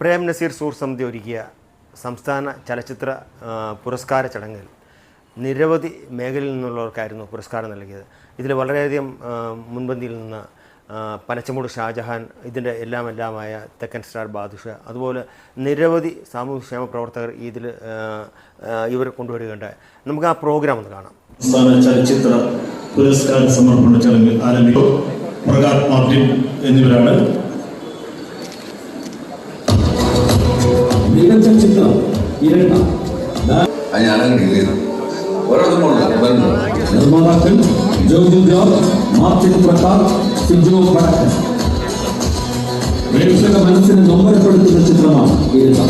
പ്രേം നസീർ സൂർ സമിതി ഒരുക്കിയ സംസ്ഥാന ചലച്ചിത്ര പുരസ്കാര ചടങ്ങിൽ നിരവധി മേഖലയിൽ നിന്നുള്ളവർക്കായിരുന്നു പുരസ്കാരം നൽകിയത്. ഇതിൽ വളരെയധികം മുൻപന്തിയിൽ നിന്ന് പനച്ചമൂട് ഷാജഹാൻ ഇതിന്റെ എല്ലാം എല്ലാമായ തെക്കൻ സ്റ്റാർ ബാദുഷ അതുപോലെ നിരവധി സാമൂഹ്യക്ഷേമ പ്രവർത്തകർ ഇതിൽ ഇവരെ കൊണ്ടുവരികയുണ്ടായി. നമുക്ക് ആ പ്രോഗ്രാം ഒന്ന് കാണാം. സംസ്ഥാന ചലച്ചിത്ര പുരസ്കാര സമർപ്പണ ചടങ്ങിൽ ആരംഭിക്കും പ്രകാശ് മാർട്ടിൻ എന്നിവരാണ്. മികച്ച ചിത്രം ഇരട്ട നിർമ്മാതാക്കൾ ജോജു ജോർജ് മാർട്ടിൻ പ്രസാദ് സിജോ പടക്കൻ. പ്രേക്ഷക മനസ്സിനെ നൊമ്പരപ്പെടുത്തുന്ന ചിത്രമാണ് ഇരട്ട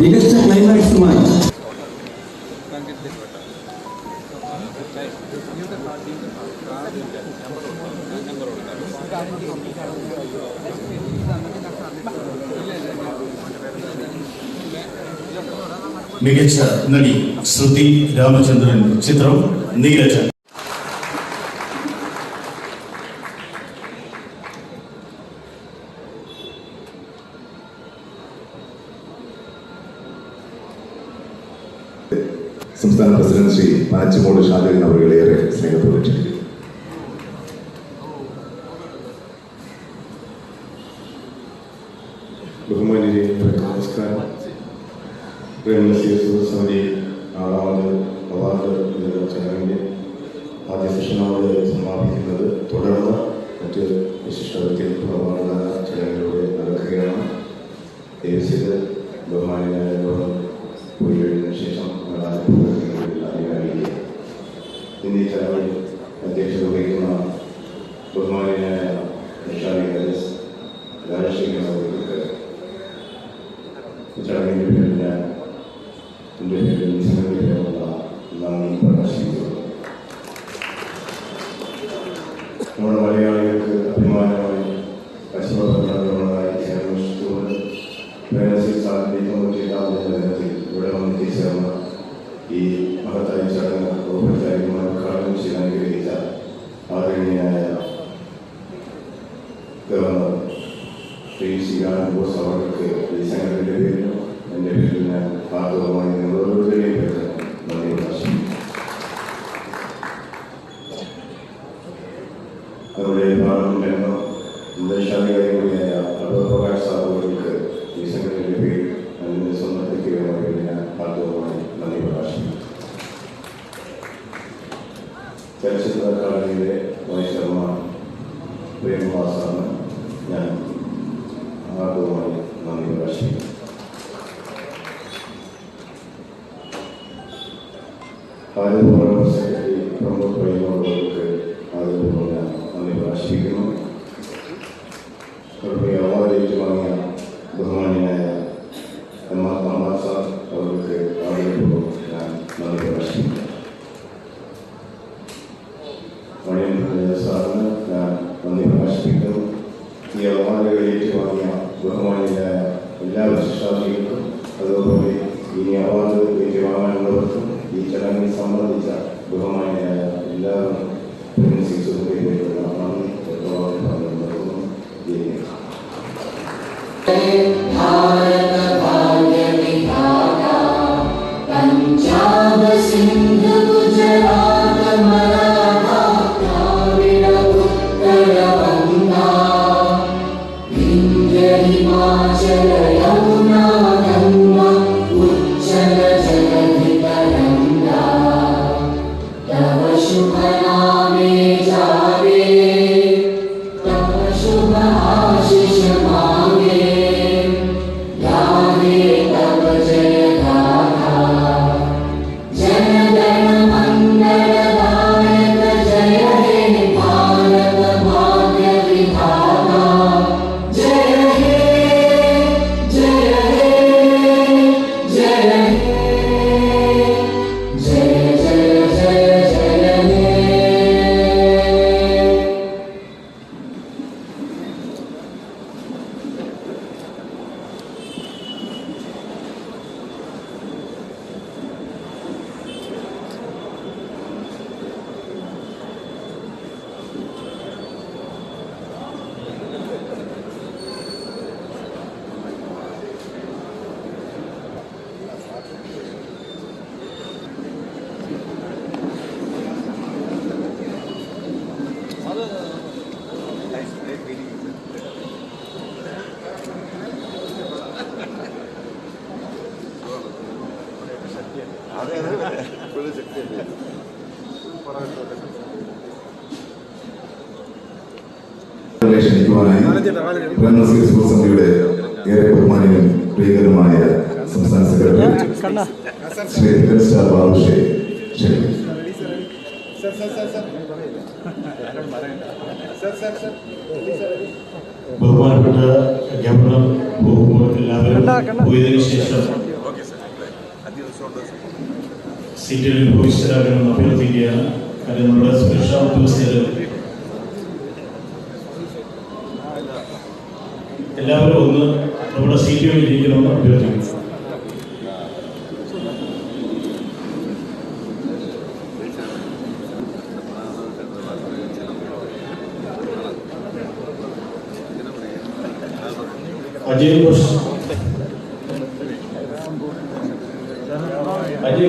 മികച്ച ക്ലൈമാക്സുമായി. മികച്ച നടി ശ്രുതി രാമചന്ദ്രൻ ചിത്രം നീരജ് സംസ്ഥാന പ്രസിഡന്റ് ശ്രീ പാനച്ചിമോട് ഷാജഹാൻ അവരുടെ ഏറെ സ്നേഹത്തോടെ ബഹുമാനിയെ നമസ്കാരം. പ്രേമനസീർ സമിതി ആറാമത് അവാർഡ് വിതരണ ആദ്യ സെഷനോട് സമാപിക്കുന്നത് തുടർന്ന് മറ്റ് വിശിഷ്ട വ്യക്തികൾക്ക് അവാർഡ്ദാന ചടങ്ങിലൂടെ നടക്കുകയാണ്. ദേശീയ ബഹുമാനായ പോയി കഴിഞ്ഞതിന് ശേഷം അറിയാനില്ല ഇന്ന് ഈ ചടങ്ങിൽ അധ്യക്ഷത ബോസ് അവർക്ക് ഈ സംഘടനയുടെ പേരിലും എന്റെ പേരിൽ ഞാൻ ആർദ്രമായി നിങ്ങൾ ഓരോരുത്തരെയും പേര് നന്ദി പ്രകാശിക്കുന്നു നമ്മുടെ പാർലമെന്റ് നിർദ്ദേശാധികാരി കൂടിയായ അടൂർ പ്രകാശ് സാഹുകൾക്ക് ഈ സംഘടനയുടെ പേരിൽ അതിന്റെ വ്യക്തിപരമായ പേരിൽ ഞാൻ ആർദ്രമായി നന്ദി പ്രകാശിക്കുന്നു ചലച്ചിത്ര അക്കാദമിയിലെ വൈസ് ചെയർമാൻ പ്രേമവാസാണ് ഞാൻ まあ、どうも、まあ、よろしい。はい blessing. സമിതിയുടെ ഏറെ ബഹുമാനിയും പ്രിയകരമായ സംസ്ഥാന സെക്രട്ടറി ശ്രീ സ്റ്റാർ ബാബുഷെ ബഹുമാനപ്പെട്ട ഗവർണർ എല്ലാവരും പോയതിനു ശേഷം സീറ്റുകളിൽ ഭവിഷ്യരാകണമെന്ന് അഭ്യർത്ഥിക്കുകയാണ് കാര്യം നമ്മുടെ സുരക്ഷാ ഉദ്യോഗസ്ഥർ എല്ലാവരും ഒന്ന് നമ്മുടെ സീറ്റുകളിൽ ഇരിക്കണമെന്ന് അഭ്യർത്ഥിക്കുന്നു. അജയ് ഘോഷ്. അജയ്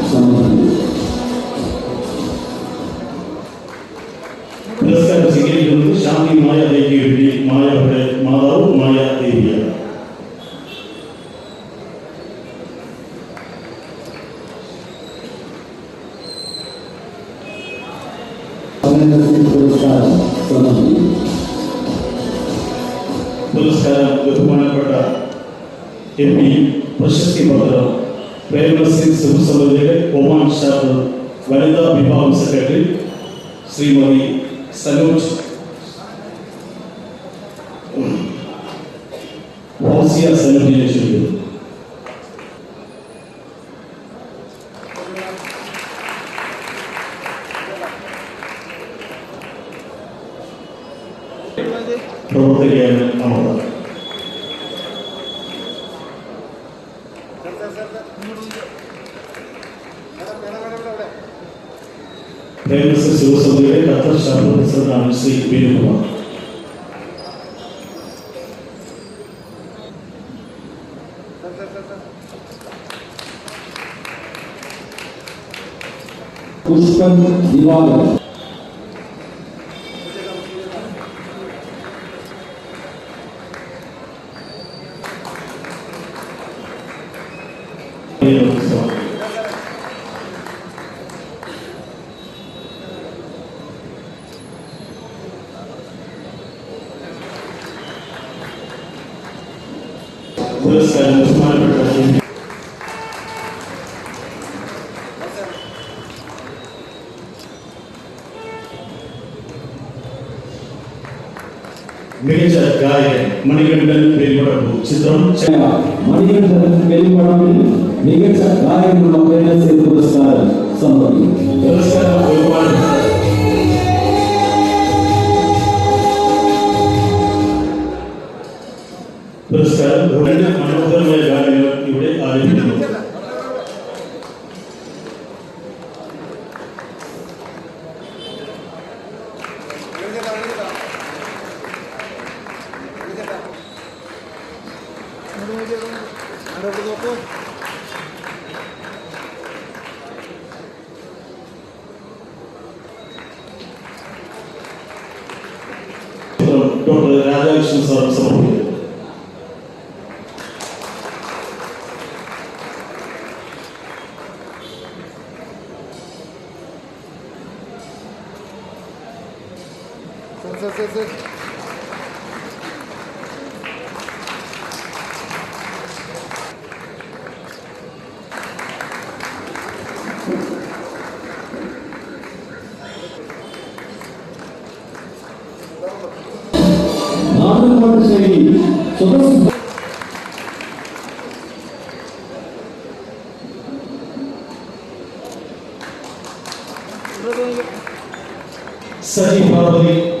ಪುರಸ್ಕಾರ ಗೊತ್ತು ಮಾಡಲ್ಪಟ್ಟ ಎಂ ಪಿ ಪ್ರಶಸ್ತಿ ಪತ್ರ ಪ್ರೇಮ ಸಿಂಗ್ ಸಿಬು ಸಭೆಗೆ ಒಮಾನ್ ಶಾಹ್ ವನಿತಾ ವಿಭಾಗ secretary Shrimati Sanoj പ്രവർത്തകയാണ് Amrita പ്രേമശ്രീ ശിവസമിതിയുടെ Qatar shop പ്രസിഡന്റാണ് ശ്രീ ബിനുകുമാർ പുഷ്പൻ ദിവാകരൻ புரஸ்காரம் பகுமானப்பட்டது மிகச்ச காயன் மணிகண்டன் வெளிப்படப்பு சித்திரம் மணிகண்டன் வெளிப்படப்பில் மிகச்ச காயன் உள்ள பேரரசு புரஸ்காரம். சம்பவம். புரஸ்காரம் പുരസ്കാരം ബഹുമാനപ്പെട്ട പുരസ്കാരം രണ്ട് മനോഹരമായ ഗാനങ്ങൾ ഇവിടെ ആരംഭിക്കുന്നു പുരസ്കാരം That's, that's, that's it. So this is Sajid Parvati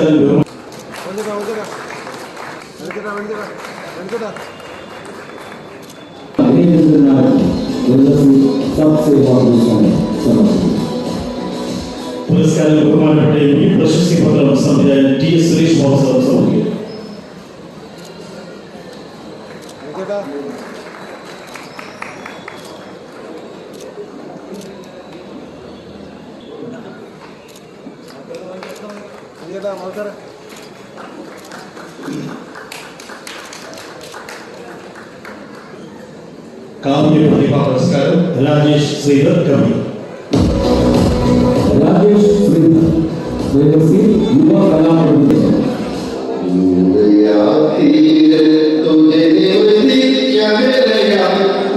Charan पुरस्कार बहुमान पटेल प्रशस्ति पत्र संविधान टी एस सुरेश महोत्सव सौंगे ஸ்ரீதர் கவி ராஜேஷ் ஸ்ரீதர் தேவசி யுவ கலா பிரபுதேசன் तुझे दिया मेरे या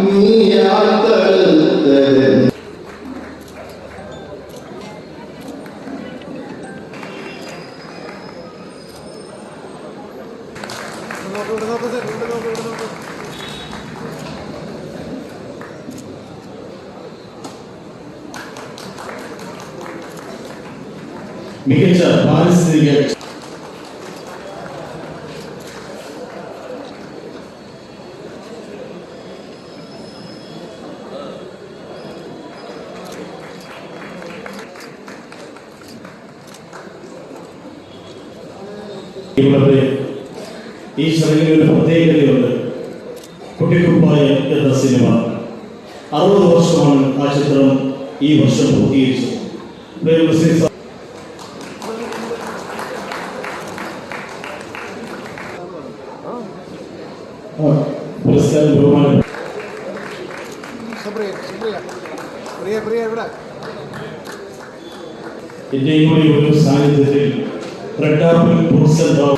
मिया तल तेरे മികച്ച പാരിസ്ഥിതിക ഇവിടെ ഈ ചടങ്ങിൽ ഒരു പ്രത്യേകതയുണ്ട്. കുട്ടിക്കുപ്പായം എന്ന സിനിമ. അറുപത് വർഷമാണ് ആ ചിത്രം ഈ വർഷം പൂർത്തീകരിച്ചത്. എന്റെയും കൂടി ഒരു സാന്നിധ്യത്തിൽ റെഡ് ആപ്പിൾ ഫ്രൂട്ട്സ് ആൻഡ് ബാ-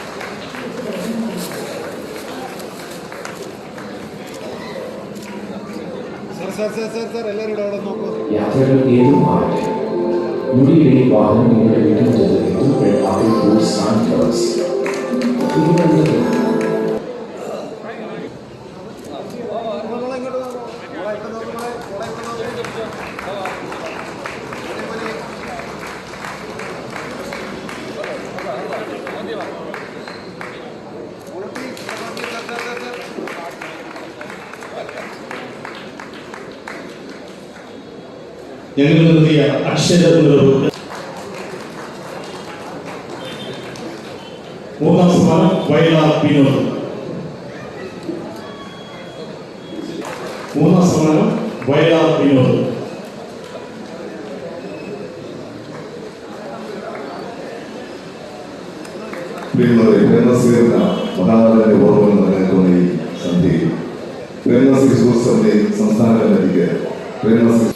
യാത്രകൾ ഏതും ആവട്ടെ മുടിയിലെ വാഹനം നിങ്ങളുടെ വീട്ടിൽ ചെന്നെത്തും ആപ്പിൾ ഫ്രൂട്ട്സ് ആൻഡ് ഫ്ലവേഴ്സ് ഇത് നല്ലത് ഞങ്ങൾ നടത്തിയ അക്ഷര നിറവ് മൂന്നാം സ്ഥാനം വയലാർ വിനോദ് മൂന്നാം സ്ഥാനം വയലാർ വിനോദ് പ്രിയമുള്ളവരെ പ്രേമശ്രീ എന്ന മഹാനടന്റെ ഓർമ്മകൾ നിലനിൽക്കുന്ന ഈ സന്ധ്യയിൽ പ്രേമശ്രീ സുഹൃത്ത് സമിതി സംസ്ഥാന കമ്മിറ്റിക്ക് പ്രേമശ്രീ